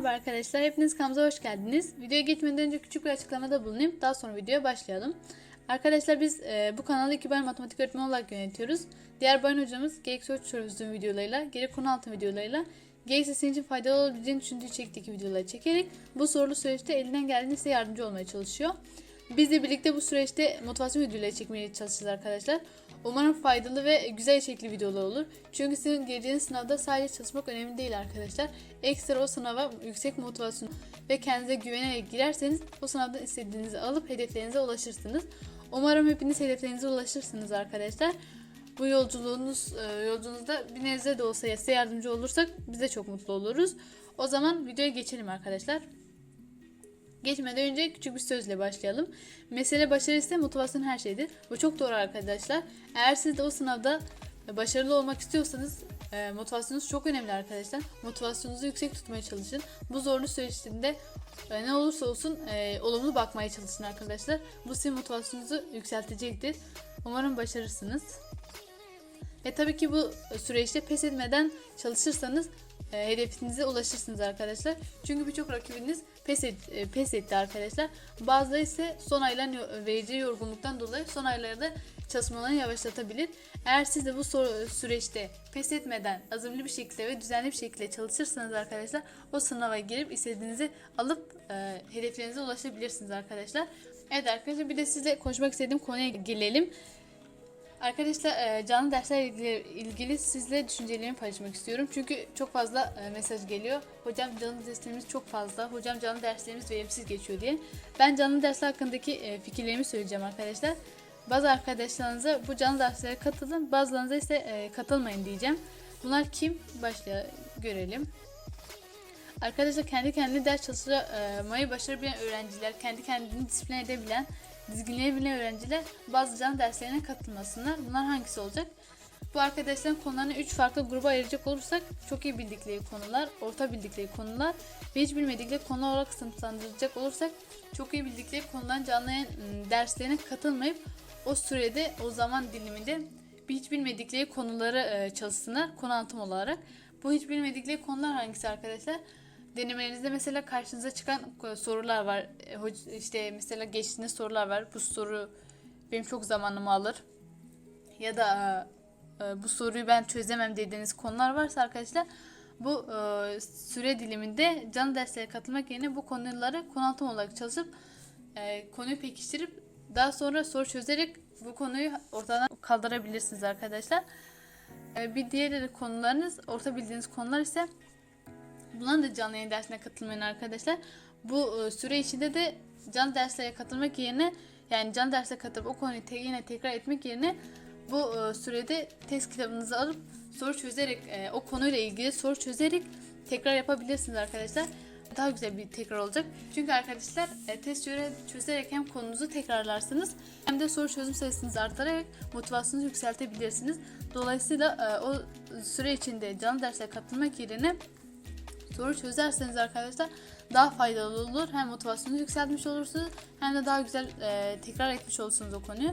Merhaba arkadaşlar, hepiniz kanalımıza hoş geldiniz. Videoya geçmeden önce küçük bir açıklamada bulunayım. Daha sonra videoya başlayalım. Arkadaşlar biz e, bu kanalı iki bayan matematik öğretmeni olarak yönetiyoruz. Diğer bayan hocamız GX çözüm videolarıyla, geri konu altı videolarıyla GX sizin için faydalı olabileceğini düşündüğü çektiği videoları çekerek bu sorulu süreçte elinden geldiğince size yardımcı olmaya çalışıyor. Biz de birlikte bu süreçte motivasyon videoları çekmeye çalışacağız arkadaşlar. Umarım faydalı ve güzel içerikli videolar olur. Çünkü sizin geleceğiniz sınavda sadece çalışmak önemli değil arkadaşlar. Ekstra o sınava yüksek motivasyon ve kendinize güvenerek girerseniz o sınavda istediğinizi alıp hedeflerinize ulaşırsınız. Umarım hepiniz hedeflerinize ulaşırsınız arkadaşlar. Bu yolculuğunuz e, yolculuğunuzda bir nebze de olsa size yardımcı olursak biz de çok mutlu oluruz. O zaman videoya geçelim arkadaşlar. Geçmeden önce küçük bir sözle başlayalım. Mesele başarı ise motivasyon her şeydir. Bu çok doğru arkadaşlar. Eğer siz de o sınavda başarılı olmak istiyorsanız e, motivasyonunuz çok önemli arkadaşlar. Motivasyonunuzu yüksek tutmaya çalışın. Bu zorlu süreçte e, ne olursa olsun e, olumlu bakmaya çalışın arkadaşlar. Bu sizin motivasyonunuzu yükseltecektir. Umarım başarırsınız. Ve tabii ki bu süreçte pes etmeden çalışırsanız e, hedefinize ulaşırsınız arkadaşlar. Çünkü birçok rakibiniz pes, et, e, pes etti arkadaşlar. Bazıları ise son ayların vereceği yorgunluktan dolayı son aylarda çalışmalarını yavaşlatabilir. Eğer siz de bu sor- süreçte pes etmeden azimli bir şekilde ve düzenli bir şekilde çalışırsanız arkadaşlar o sınava girip istediğinizi alıp e, hedeflerinize ulaşabilirsiniz arkadaşlar. Evet arkadaşlar bir de sizle konuşmak istediğim konuya gelelim. Arkadaşlar e, canlı derslerle ilgili, ilgili sizle düşüncelerimi paylaşmak istiyorum. Çünkü çok fazla e, mesaj geliyor. Hocam canlı derslerimiz çok fazla. Hocam canlı derslerimiz verimsiz geçiyor diye. Ben canlı dersler hakkındaki e, fikirlerimi söyleyeceğim arkadaşlar. Bazı arkadaşlarınıza bu canlı derslere katılın. Bazılarınıza ise katılmayın diyeceğim. Bunlar kim? Başla görelim. Arkadaşlar kendi kendine ders çalışmayı başarabilen öğrenciler, kendi kendini disiplin edebilen, dizginleyebilen öğrenciler bazı canlı derslerine katılmasınlar. Bunlar hangisi olacak? Bu arkadaşların konularını 3 farklı gruba ayıracak olursak çok iyi bildikleri konular, orta bildikleri konular ve hiç bilmedikleri konular olarak sınıflandıracak olursak çok iyi bildikleri konudan canlı ım, derslerine katılmayıp o sürede o zaman diliminde hiç bilmedikleri konuları e, çalışsınlar konu anlatım olarak. Bu hiç bilmedikleri konular hangisi arkadaşlar? Denemelerinizde mesela karşınıza çıkan sorular var. E, İşte mesela geçtiğiniz sorular var. Bu soru benim çok zamanımı alır. Ya da e, e, bu soruyu ben çözemem dediğiniz konular varsa arkadaşlar bu süre diliminde canlı derslere katılmak yerine bu konuları konu anlatım olarak çalışıp konuyu pekiştirip daha sonra soru çözerek bu konuyu ortadan kaldırabilirsiniz arkadaşlar. Bir diğer konularınız orta bildiğiniz konular ise Bunların da canlı yayın dersine katılmayın arkadaşlar. Bu e, süre içinde de canlı derslere katılmak yerine yani canlı derse katılıp o konuyu te- yine tekrar etmek yerine bu e, sürede test kitabınızı alıp soru çözerek e, o konuyla ilgili soru çözerek tekrar yapabilirsiniz arkadaşlar. Daha güzel bir tekrar olacak. Çünkü arkadaşlar test çöre- çözerek hem konunuzu tekrarlarsınız hem de soru çözüm sayısınızı arttırarak motivasyonunuzu yükseltebilirsiniz. Dolayısıyla o süre içinde canlı derse katılmak yerine soru çözerseniz arkadaşlar daha faydalı olur. Hem motivasyonunuzu yükseltmiş olursunuz hem de daha güzel e, tekrar etmiş olursunuz o konuyu.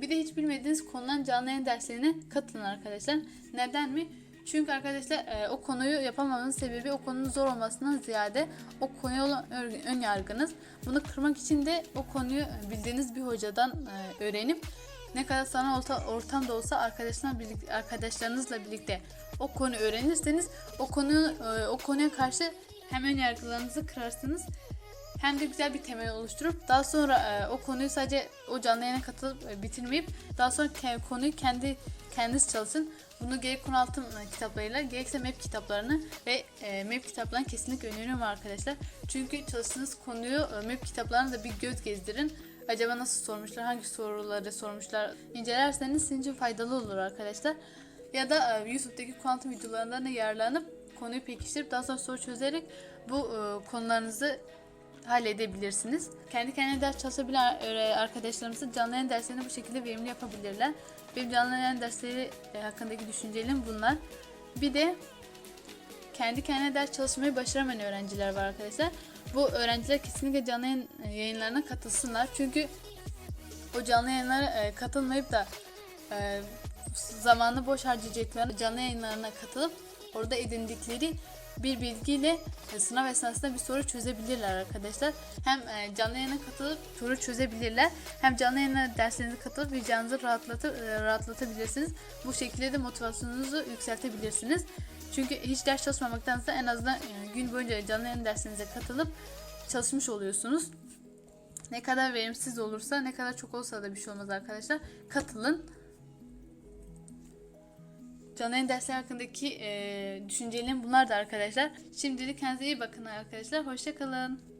Bir de hiç bilmediğiniz konudan canlı yayın derslerine katılın arkadaşlar. Neden mi? Çünkü arkadaşlar e, o konuyu yapamanın sebebi o konunun zor olmasından ziyade o konuya olan ön yargınız. Bunu kırmak için de o konuyu bildiğiniz bir hocadan e, öğrenip ne kadar sana orta, ortamda olsa arkadaşlarla birlikte, arkadaşlarınızla birlikte o konu öğrenirseniz o konu e, o konuya karşı hem ön yargılarınızı kırarsınız hem de güzel bir temel oluşturup daha sonra e, o konuyu sadece o canlı yayına katılıp e, bitirmeyip daha sonra konuyu kendi kendiniz çalışın. Bunu gerek konu altı e, kitaplarıyla gerekse map kitaplarını ve map kitaplarını kesinlikle öneriyorum arkadaşlar. Çünkü çalıştığınız konuyu map kitaplarına da bir göz gezdirin. Acaba nasıl sormuşlar, hangi soruları sormuşlar incelerseniz sizin için faydalı olur arkadaşlar. Ya da e, YouTube'daki kuantum videolarından da yararlanıp konuyu pekiştirip daha sonra soru çözerek bu e, konularınızı halledebilirsiniz. Kendi kendine ders çalışabilen öğre- arkadaşlarımızın canlı yayın derslerini bu şekilde verimli yapabilirler. Benim canlı yayın dersleri e, hakkındaki düşüncelerim bunlar. Bir de kendi kendine ders çalışmayı başaramayan öğrenciler var arkadaşlar. Bu öğrenciler kesinlikle canlı yayın e, yayınlarına katılsınlar. Çünkü o canlı yayınlara e, katılmayıp da e, zamanı boş harcayacaklarını canlı yayınlarına katılıp orada edindikleri bir bilgiyle e, sınav esnasında bir soru çözebilirler arkadaşlar. Hem e, canlı yayına katılıp soru çözebilirler. Hem canlı yayına derslerinize katılıp vicdanınızı rahatlatıp, e, rahatlatabilirsiniz. Bu şekilde de motivasyonunuzu yükseltebilirsiniz. Çünkü hiç ders çalışmamaktansa en azından gün boyunca canlı yayın derslerinize katılıp çalışmış oluyorsunuz. Ne kadar verimsiz olursa, ne kadar çok olsa da bir şey olmaz arkadaşlar. Katılın. Canlı yayın dersleri hakkındaki e, düşüncelerim bunlar da arkadaşlar. Şimdilik kendinize iyi bakın arkadaşlar. Hoşçakalın.